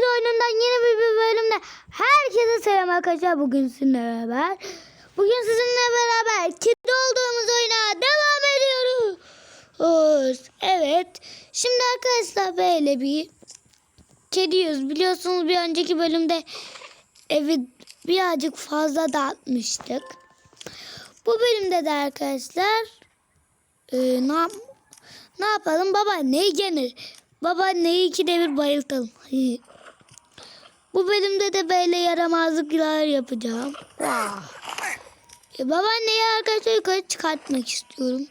Kid oyunundan yeni bir, bir bölümde herkese selam arkadaşlar. Bugün sizinle beraber. Bugün sizinle beraber Kid olduğumuz oyuna devam ediyoruz. Evet. Şimdi arkadaşlar böyle bir kediyiz. Biliyorsunuz bir önceki bölümde evi birazcık fazla dağıtmıştık. Bu bölümde de arkadaşlar e, ne, yap- ne yapalım? Baba neyi gelir? Baba neyi iki devir bayıltalım. Bu bölümde de böyle yaramazlıklar yapacağım. E, babaanneyi arkadaşlar yukarı çıkartmak istiyorum.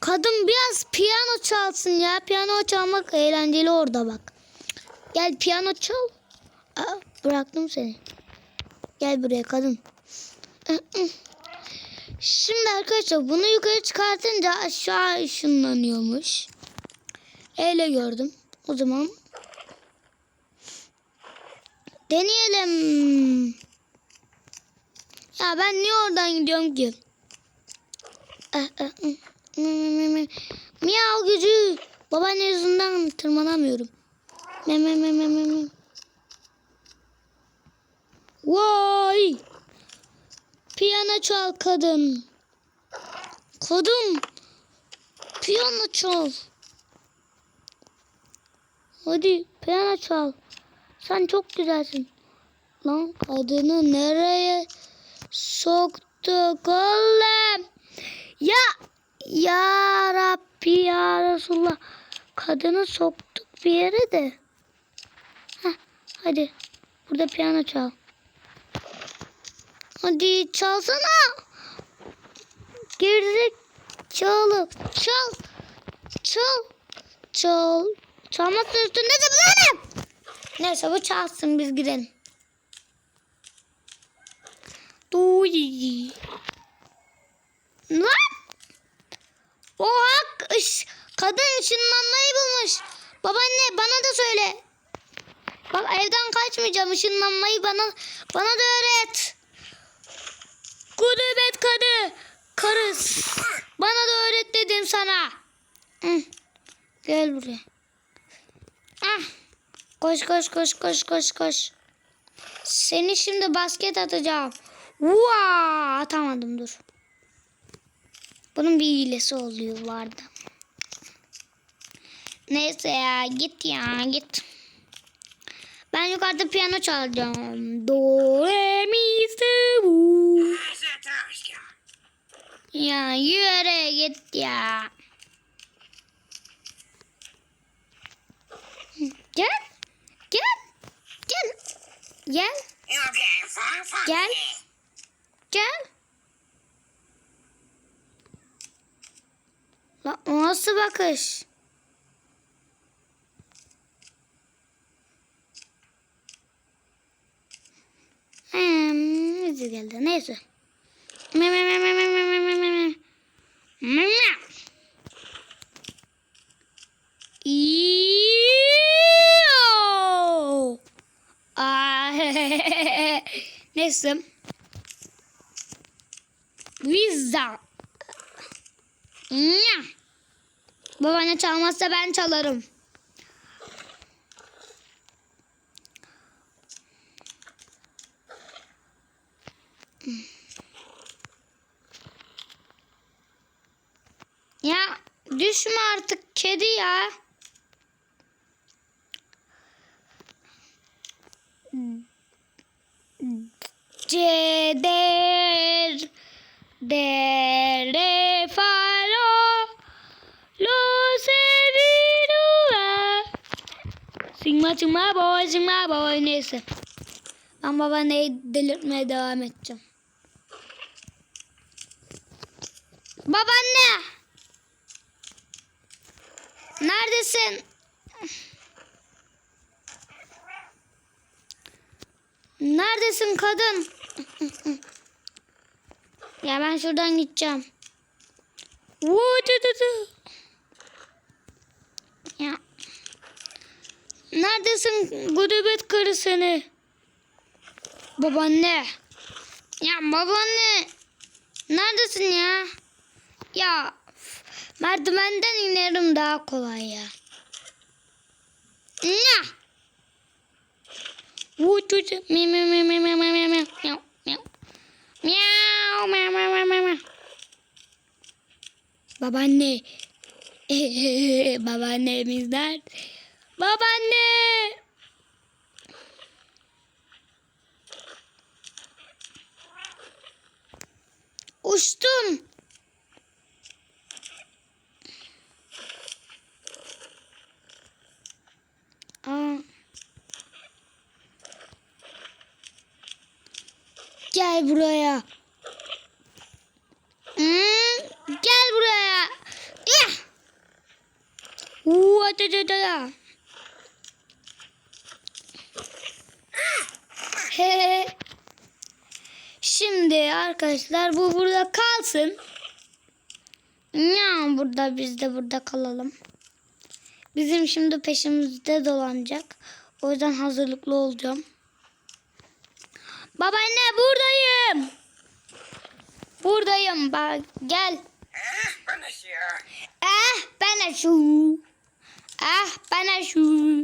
Kadın biraz piyano çalsın ya. Piyano çalmak eğlenceli orada bak. Gel piyano çal. Aa, bıraktım seni. Gel buraya kadın. Şimdi arkadaşlar bunu yukarı çıkartınca aşağı ışınlanıyormuş. Öyle gördüm. O zaman deneyelim. Ya ben niye oradan gidiyorum ki? Ah, ah, ah. Miyav gücü. Babaanne yüzünden tırmanamıyorum. Vay! Piyano çal kadın. Kadın. Piyano çal. Hadi piyano çal. Sen çok güzelsin. Lan kadını nereye soktuk oğlum? Ya ya Rabbi ya Resulullah. Kadını soktuk bir yere de. Heh, hadi burada piyano çal. Hadi çalsana. Girdik. Çal. Çal. Çal. Çal. Çalmasın üstünde zıplarım. Neyse bu çalsın biz girelim. Duy. Lan. Oha ış, kadın ışınlanmayı bulmuş. Babaanne bana da söyle. Bak evden kaçmayacağım ışınlanmayı bana bana da öğret. Gudubet kadı. Karız. Bana da öğret dedim sana. Hı. Gel buraya. Ah. Koş koş koş koş koş koş. Seni şimdi basket atacağım. Vaa atamadım dur. Bunun bir hilesi oluyor vardı. Neyse ya git ya git. Ben yukarıda piyano çalacağım. Do, re, mi, si, bu. Ya yürü git ya. Gel. Gel. Gel. Gel. Gel. La o nasıl bakış? Hmm, yüzü geldi. Neyse. Me Neyse. Visa. Nya. Babaanne çalmazsa ben çalarım. Ya düşme artık kedi ya. De re fa lo lo se mi do. Sigma sigma boy sigma boy neyse. Ben babaanneyi delirtmeye devam edeceğim. Babaanne. Neredesin? Neredesin kadın? Ya ben şuradan gideceğim. Ya. Neredesin gudubet karı seni? Babaanne. Ya babaanne. Neredesin ya? Ya merdivenden inerim daha kolay ya. Ya. Vut vut. Mi mi mi mi mi mi mi mi. Miau miau. Miau Babaanne. Babaannemiz nerede? Babaanne. Uçtum. Aa. Gel buraya. Hmm, gel buraya. Ya. Uuu, da. He. Şimdi arkadaşlar bu burada kalsın. Ya burada biz de burada kalalım. Bizim şimdi peşimizde dolanacak. O yüzden hazırlıklı olacağım. Babaanne buradayım. Buradayım. Bak gel. Ah, konuşuyor. Ah bana şu. Ah bana şu.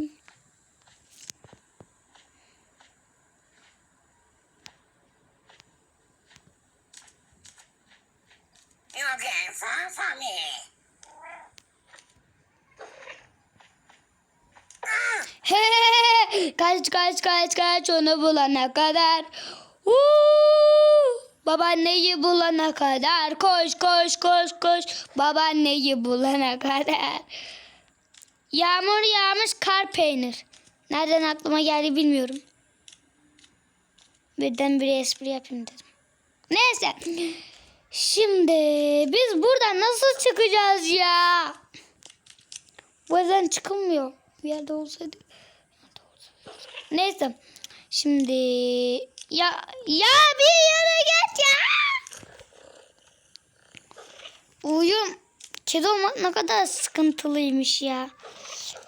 Okay, for, for me. He, kaç kaç kaç kaç onu bulana kadar. Huu, babaanneyi bulana kadar. Koş koş koş koş. Babaanneyi bulana kadar. Yağmur yağmış kar peynir. Nereden aklıma geldi bilmiyorum. Birden bir espri yapayım dedim. Neyse. Şimdi biz buradan nasıl çıkacağız ya? Bu yüzden çıkılmıyor. Bir yerde olsaydı. Neyse. Şimdi ya ya bir yere geç ya. Uyum. Kedi olmak ne kadar sıkıntılıymış ya.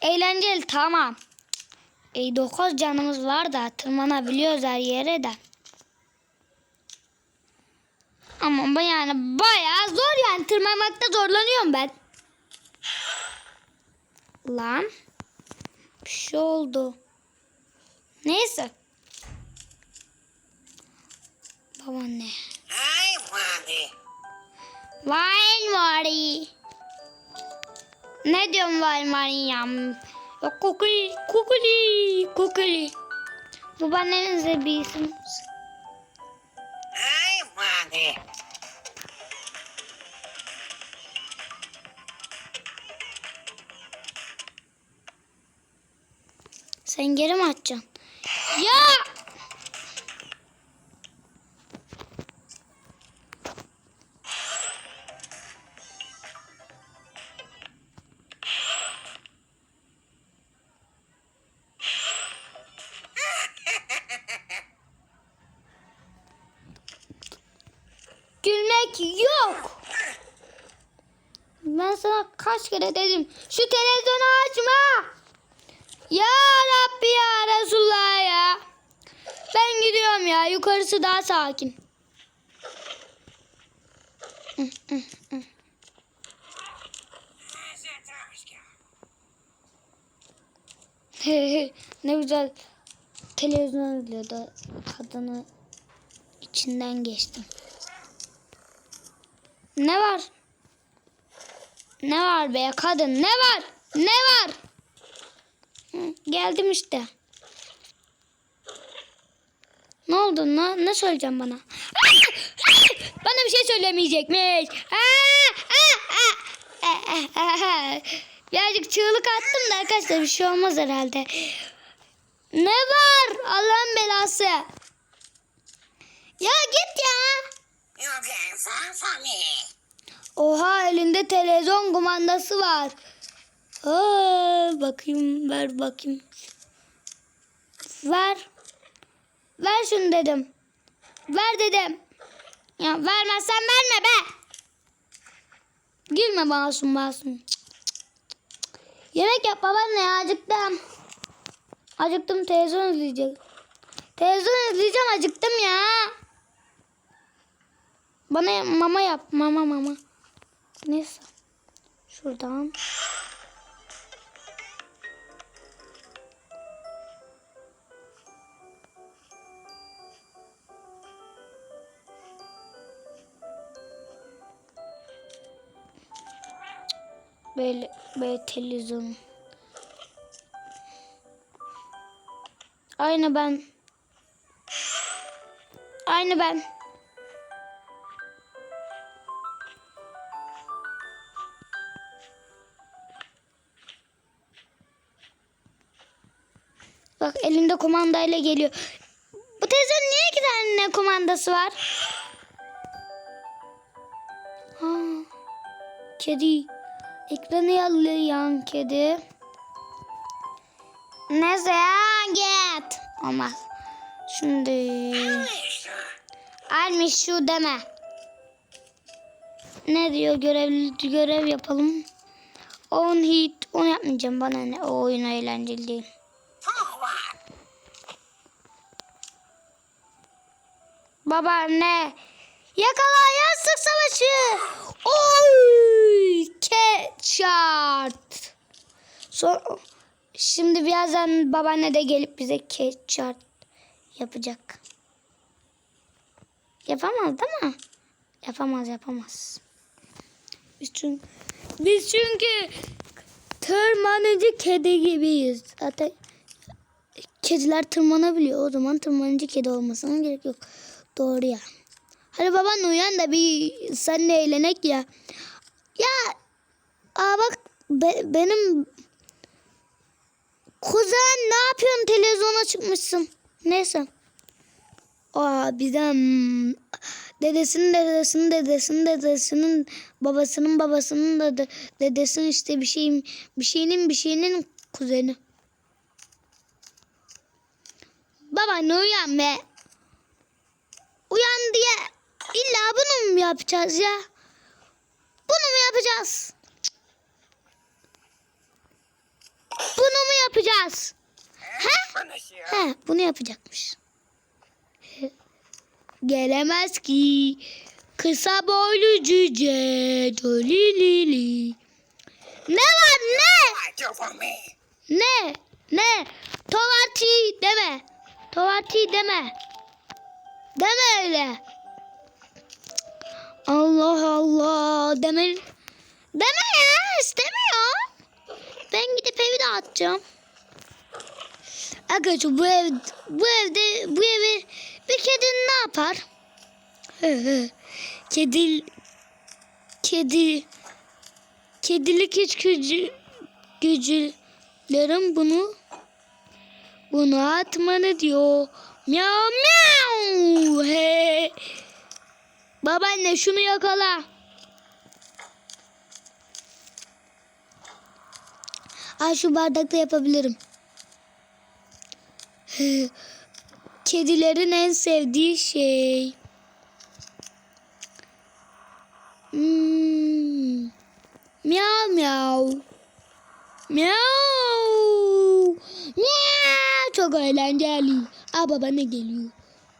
Eğlenceli tamam. E, 9 canımız var da tırmanabiliyoruz her yere de. Ama yani bayağı zor yani tırmanmakta zorlanıyorum ben. Lan. Bir şey oldu. Neyse. Babaanne. Hi, Bobby. Vay Mari. Ne diyorum vay Mariam? Kukuli, kukuli, kukuli. Babaannenize bir isim. Hi, Bobby. Sen geri mi atacaksın? Ya! Kere dedim. Şu televizyonu açma. Ya Rabbi ya Resulullah ya. Ben gidiyorum ya. Yukarısı daha sakin. Ne güzel televizyon izliyordu. Kadını içinden geçtim. Ne var? Ne var be kadın? Ne var? Ne var? Geldim işte. Ne oldu? Ne, ne söyleyeceğim bana? bana bir şey söylemeyecekmiş. Birazcık çığlık attım da arkadaşlar bir şey olmaz herhalde. Ne var? Allah'ın belası. Ya git ya. Me. Oha elinde televizyon kumandası var. Aa, bakayım ver bakayım. Ver. Ver şunu dedim. Ver dedim. Ya vermezsen verme be. Gülme masum masum. Cık, cık, cık. Yemek yap babaanne acıktım. Acıktım televizyon izleyeceğim. Televizyon izleyeceğim acıktım ya. Bana mama yap mama mama. Neyse. Şuradan. Böyle, böyle televizyon. Aynı ben. Aynı ben. Elinde kumandayla geliyor. Bu televizyonun niye iki tane kumandası var? Ha, kedi. Ekranı yallayan kedi. Neyse git. Olmaz. Şimdi almış şu deme. Ne diyor görev görev yapalım. On hit onu yapmayacağım bana ne o oyun eğlenceli değil. Babaanne. Yakala yastık savaşı. Oy! Ketçart. Sonra, şimdi birazdan babaanne de gelip bize ketçart yapacak. Yapamaz değil mi? Yapamaz yapamaz. Biz çünkü, biz çünkü tırmanıcı kedi gibiyiz. Zaten kediler tırmanabiliyor. O zaman tırmanıcı kedi olmasına gerek yok. Doğru ya. Hadi baban uyan da bir seninle eğlenek ya. Ya aa bak be- benim kuzen ne yapıyorsun televizyona çıkmışsın. Neyse. Aa bizden dedesinin dedesinin dedesinin dedesinin babasının babasının da de- dedesinin işte bir şeyin bir şeyinin bir şeyinin kuzeni. Babaanne uyan be. Uyan diye illa bunu mu yapacağız ya? Bunu mu yapacağız? Bunu mu yapacağız? He? He, bunu yapacakmış. Gelemez ki kısa boylu cüce dolilili. Ne var ne? Ne? Ne? Tovarti deme. Tovarti deme. Deme öyle. Allah Allah. Deme. Deme ya. istemiyor. Ben gidip evi dağıtacağım. Arkadaşlar bu ev bu evde bu evi bir kedi ne yapar? kedi kedi kedilik hiç gücü gücülerim bunu bunu atmanı diyor. Miau miau. He. Babaanne şunu yakala. Aa şu bardakta yapabilirim. Kedilerin en sevdiği şey. Hmm. Miau miau. Miau. Miau. Çok eğlenceli. Aa babaanne geliyor.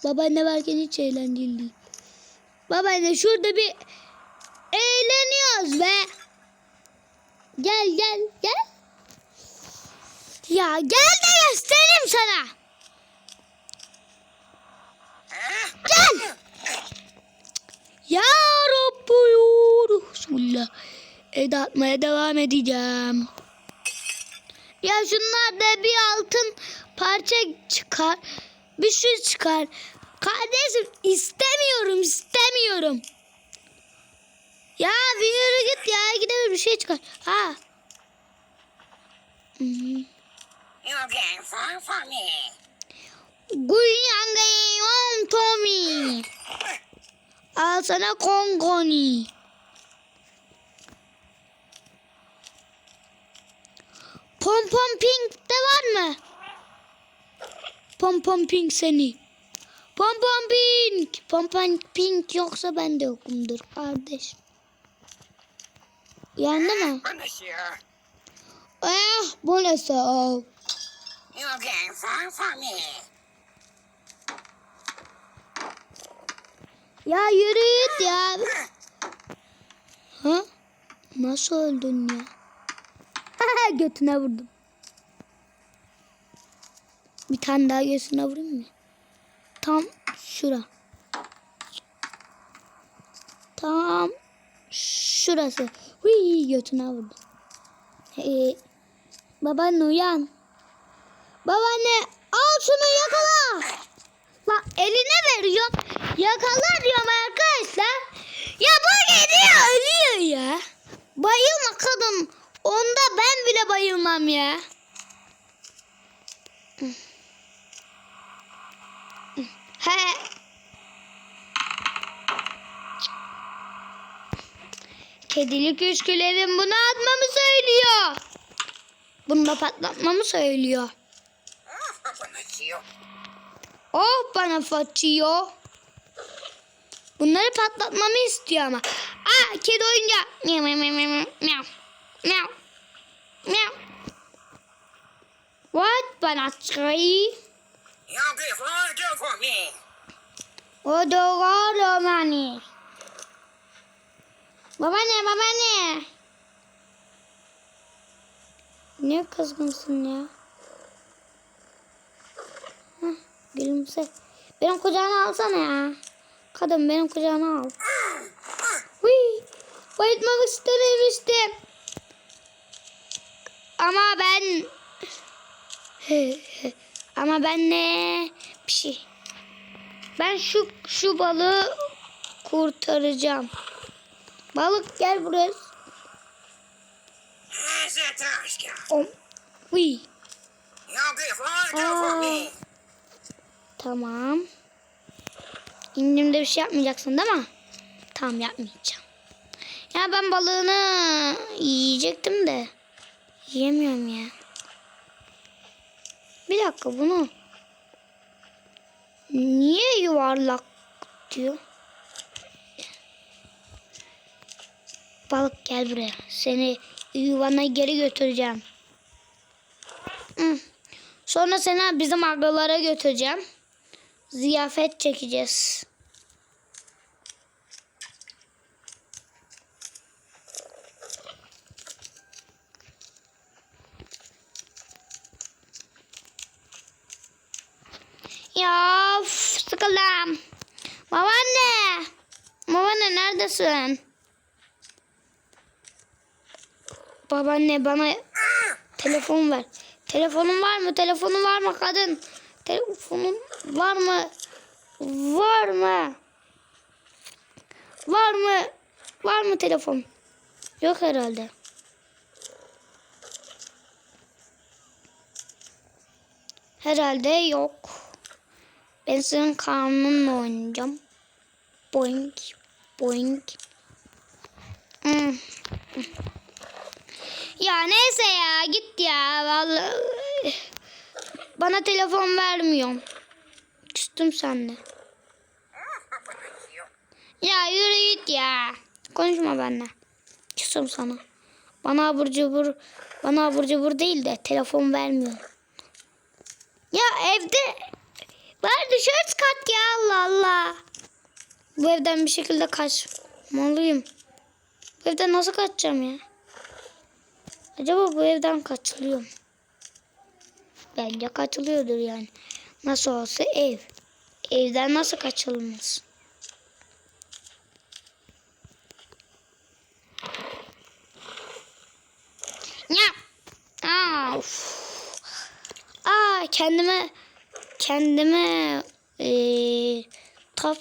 Babaanne varken hiç eğlenceli değil. Babaanne şurada bir eğleniyoruz be. Gel gel gel. Ya gel de göstereyim sana. Gel. Ya Rabbi ya Resulallah. Evde atmaya devam edeceğim. Ya şunlarda bir altın parça çıkar. Bir şey çıkar. Kardeşim istemiyorum istemiyorum. Ya bir yürü git ya gidelim bir şey çıkar. Ha. Can't fall for me. Guyangay on Tommy. Al sana kongoni. Pom pom pink de var mı? Pom pom pink seni. Pom pom pink. Pom pom pink yoksa ben de yokumdur kardeş. Uyandı mı? Konuşuyor. Eh bu ne sağ. Ya yürü git ya. Ha? Nasıl öldün ya? Götüne vurdum. Bir tane daha göğsüne vurayım mı? Tam şura. Tam şurası. Hıy götüne vurdum. Ee, babaanne uyan. Babaanne al şunu yakala. Lan eline veriyorum. Yakala diyorum arkadaşlar. Ya bu gidiyor ölüyor ya. Bayılma kadın. Onda ben bile bayılmam ya. He. Kedilik üskülerin bunu atmamı söylüyor. Bunu da patlatmamı söylüyor. Ah. Oh bana fatıyor. Bunları patlatmamı istiyor ama. Aa kedi oyuncağı. Miyav miyav miyav miyav miyav. Miyav. Miyav. What bana çay? You give order for me. O doğru mani. Babaanne babaanne. Ne kızgınsın ya? Hah, gülümse. Benim kucağına alsana ya. Kadın benim kucağına al. Huy. Bayıltmak istememiştim. Ama ben... Ama ben ne? Bir şey. Ben şu şu balığı kurtaracağım. Balık gel buraya. Om. For me. Tamam. İndiğimde bir şey yapmayacaksın değil mi? Tamam yapmayacağım. Ya ben balığını yiyecektim de. Yiyemiyorum ya. Bir dakika bunu. Niye yuvarlak diyor? Balık gel buraya. Seni yuvana geri götüreceğim. Sonra seni bizim agalara götüreceğim. Ziyafet çekeceğiz. Ya of, sıkıldım. Babaanne. Babaanne neredesin? Babaanne bana telefon ver. Telefonun var mı? Telefonun var mı kadın? Telefonun var mı? Var mı? Var mı? Var mı telefon? Yok herhalde. Herhalde yok. Ben senin karnınla oynayacağım. Boing, boing. Hmm. Ya neyse ya git ya vallahi. Bana telefon vermiyorsun. Küstüm Pinocchio. Ya yürü git ya. Konuşma benimle. Küstüm sana. Bana abur cubur, bana abur cubur değil de telefon vermiyor. Ya evde var dışarı çıkart ya Allah Allah. Bu evden bir şekilde kaçmalıyım. Bu evden nasıl kaçacağım ya? Acaba bu evden kaçılıyor? Bence kaçılıyordur yani. Nasıl olsa ev. Evden nasıl kaçılmaz? Ya. Aa, of. Aa kendime kendime eee, top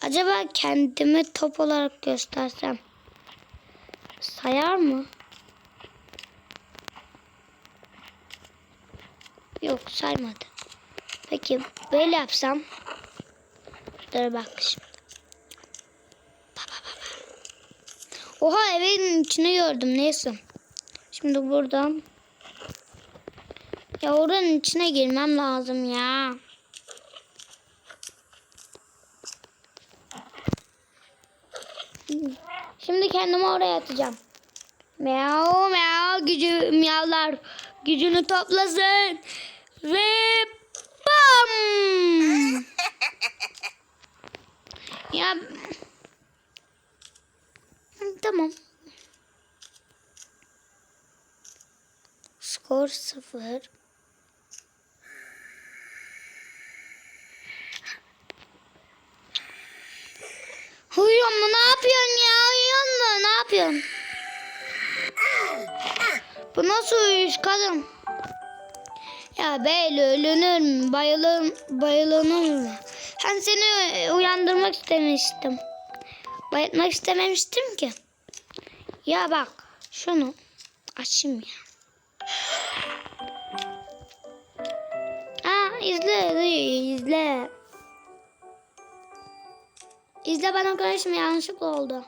acaba kendimi top olarak göstersem sayar mı? Yok saymadı. Peki böyle yapsam dur bak şimdi. Oha evin içine gördüm neyse. Şimdi buradan ya oranın içine girmem lazım ya. Şimdi kendimi oraya atacağım. Miau miau gücü miyavlar gücünü toplasın ve bam. ya tamam. Skor sıfır. Uyuyor mu? Ne yapıyorsun ya? Uyuyor mu? Ne yapıyorsun? Bu nasıl uyuş kadın? Ya böyle ölünür mü? Bayılır, bayılınır mı? Ben seni uyandırmak istemiştim. Bayılmak istememiştim ki. Ya bak şunu açayım ya. Aa izle izle izle. Bana konuşma yanlışlıkla oldu.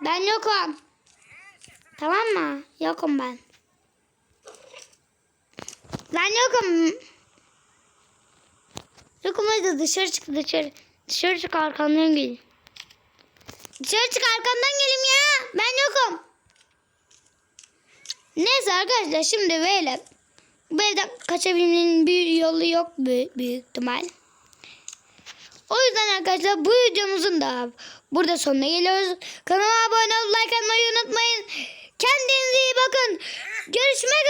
Ben yokum. Tamam mı? Yokum ben. Ben yokum. Yokum hadi dışarı çık dışarı. Dışarı çık arkandan gel. Dışarı çık arkandan gelim ya. Ben yokum. Neyse arkadaşlar şimdi böyle. Bu evden kaçabilmenin bir yolu yok büyük, büyük ihtimal. O yüzden arkadaşlar bu videomuzun da burada sonuna geliyoruz. Kanala abone olup like atmayı unutmayın. Kendinize iyi bakın. Görüşmek